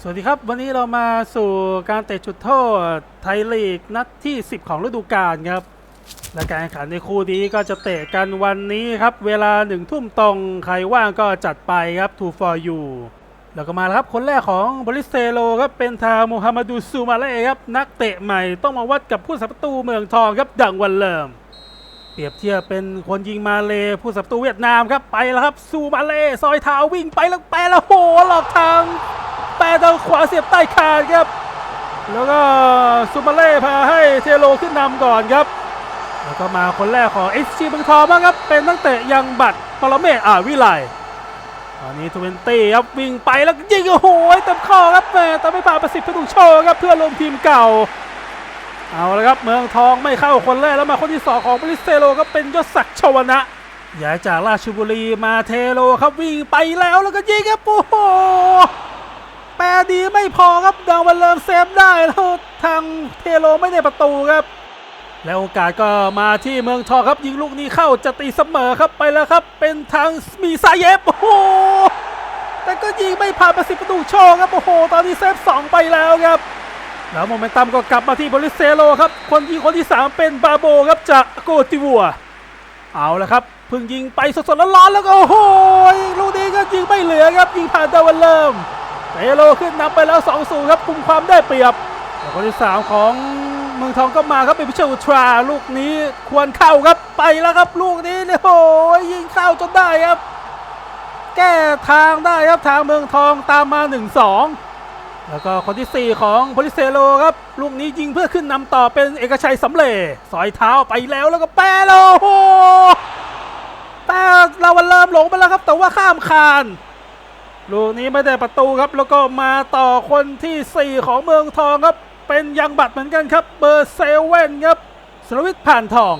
สวัสดีครับ วันนี้เรามาสู่การเตะจุดโทษไทยลีกนัดที่ 10 ของฤดูกาลครับ และการแข่งขันในคู่นี้ก็จะเตะกันวันนี้ครับ เวลาหนึ่งทุ่มตรงใครว่างก็จัดไปครับ2 for you แล้วก็มาครับคนแรกของบริสเซโลครับเป็นทางมูฮัมมัดูซูมาเล่ครับ นักเตะใหม่ต้องมาวัดกับผู้สับประตูเมืองทองครับดังวันเริ่ม เปรียบเทียบเป็นคนยิงมาเลผู้สับประตูเวียดนามครับไปแล้วครับซูมาเล่ซอยเท้าวิ่งไปแล้วแปแล้วโหหลอกทาง แปรทางขวาเสียบใต้คานครับ แล้วก็ซูมาเล่พาให้เทโลขึ้นนำก่อนครับ แล้วก็มาคนแรกของเอชจีเมืองทองบ้างครับ เป็นนักเตะยังบัตรปรเมศอ่าวิไลตอนนี้ทเวนตี้ครับวิ่งไปแล้วยิงโอ้โหเต็มข้อครับแม่แต่ไม่ผ่านประสิทธิ์พดุงโชว์ครับเพื่อนร่วมทีมเก่า เอาละครับเมืองทองไม่เข้าคนแรกแล้วมาคนที่สองของบริสเทโลก็เป็นยศศักดิ์ชวนะย้ายจากราชบุรีมาเทโลครับวิ่งไปแล้วแล้วก็ยิงครับโอ้โห แปรดีไม่พอครับดาววันเริ่มเซฟได้แล้วทางเทโลไม่ได้ประตูครับ แล้วโอกาสก็มาที่เมืองทองครับ ยิงลูกนี้เข้าจะตีเสมอครับไปแล้วครับ เป็นทางมีซาเยฟโอ้โหแต่ก็ยิงไม่ผ่านประสิทธิ์ประตูโชว์ครับโอ้โห ตอนนี้เซฟสองไปแล้วครับ แล้วโมเมนตัมก็กลับมาที่บริเซโลครับ คนยิงคนที่ 3 เป็นบาโบครับจากโกติวัว เอาละครับเพิ่งยิงไปสดๆร้อนๆแล้วก็โอ้โหลูกนี้ก็ยิงไม่เหลือครับยิงผ่านดาวันเริ่ม เซโลขึ้นนำไปแล้ว2 0ครับคุมความได้เปรียบคนที่3ของเมืองทองก็มาครับเป็นพิเชอุทราลูกนี้ควรเข้าครับไปแล้วครับลูกนี้เนี่ยโอ้ยยิงเข้าจนได้ครับ แก้ทางได้ครับทางเมืองทองตามมา 1-2 แล้วก็คนที่ 4 ของโพลิเซโลครับลูกนี้ยิงเพื่อขึ้นนำต่อเป็นเอกชัยสำเร็จสอยเท้าไปแล้วแล้วก็แปรโลโอ้แปรเราวันเริ่มหลงไปแล้วครับ แต่ว่าข้ามคาน ลูกนี้ไม่ได้ประตูครับ แล้วก็มาต่อคนที่ 4 ของเมืองทองครับ เป็นยังบัตรเหมือนกันครับ เบอร์เซเว่นครับสรวิทย์ผ่านทอง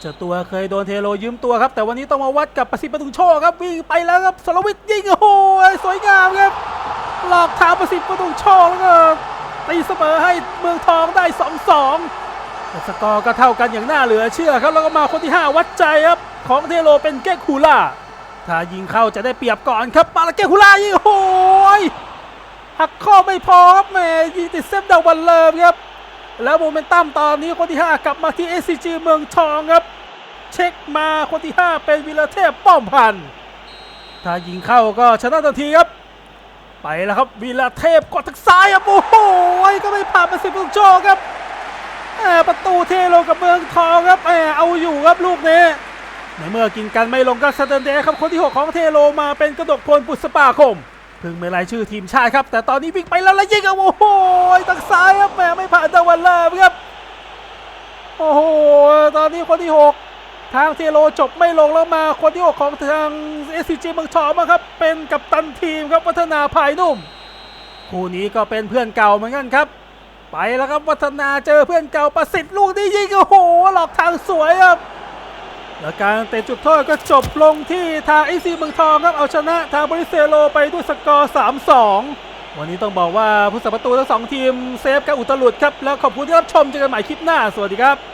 เจ้าตัวเคยโดนเทโลยืมตัวครับ แต่วันนี้ต้องมาวัดกับประสิทธิ์ประตูโชคครับวิ่งไปแล้วครับสรวิทย์ยิงโอ้โหสวยงามครับหลอกทางประสิทธิ์ประตูโชคแล้วก็ตีเสมอให้เมืองทองได้ 2-2แต่สกอร์ก็เท่ากันอย่างน่าเหลือเชื่อครับแล้วก็มาคนที่ 5 วัดใจครับของเทโลเป็นเก้คูล่า ถ้ายิงเข้าจะได้เปรียบก่อนครับปาลาเก้คูล่ายิงโอ้โหยหักข้อไม่พอครับแม่ยิงติดเซฟดาววันเลิมครับ แล้วโมเมนตัมตอนนี้คนที่ 5 กลับมาที่ SCG เมืองทองครับ เช็คมาคนที่ 5 เป็นวิลเทพป้อมพันธ์ถ้ายิงเข้าก็ชนะทันทีครับ ไปแล้วครับวีลาเทพกดทางซ้ายครับโอ้โหก็ไม่ผ่านปสิทธิ์ลูกโชครับประตูเทโลกับเมืองทองครับแหมเอาอยู่ครับลูกนี้ ในเมื่อกินกันไม่ลงก็สเตนเดย์ครับคนที่ 6 ของเทโลมาเป็นกระดกพลปุษปาคมเพิ่งไม่รายชื่อทีมชาติครับ แต่ตอนนี้วิ่งไปแล้วแล้วยิงครับโอ้โหทางซ้ายครับแหมไม่ผ่านตะวันเลิครับโอ้โหตอนนี้คนที่ 6 ทางเทโลจบไม่ลงแล้วมาคนที่ 6 ของทาง SCG เมืองทอมาครับ เป็นกัปตันทีมครับวัฒนาภายนุ่ม คู่นี้ก็เป็นเพื่อนเก่าเหมือนกันครับ ไปแล้วครับวัฒนาเจอเพื่อนเก่าประสิทธิ์ลูกนี้ยิงโอ้โหหลอกทางสวยครับ และการเตะจุดโทษก็จบลงที่ทางไอซีเมืองทองครับเอาชนะทางบริเซโลไปด้วยสกอร์ 3-2 วันนี้ต้องบอกว่าผู้สัประตูทั้งสองทีมเซฟกับอุตลุดครับ แล้วขอบคุณที่รับชมเจอกันใหม่คลิปหน้า สวัสดีครับ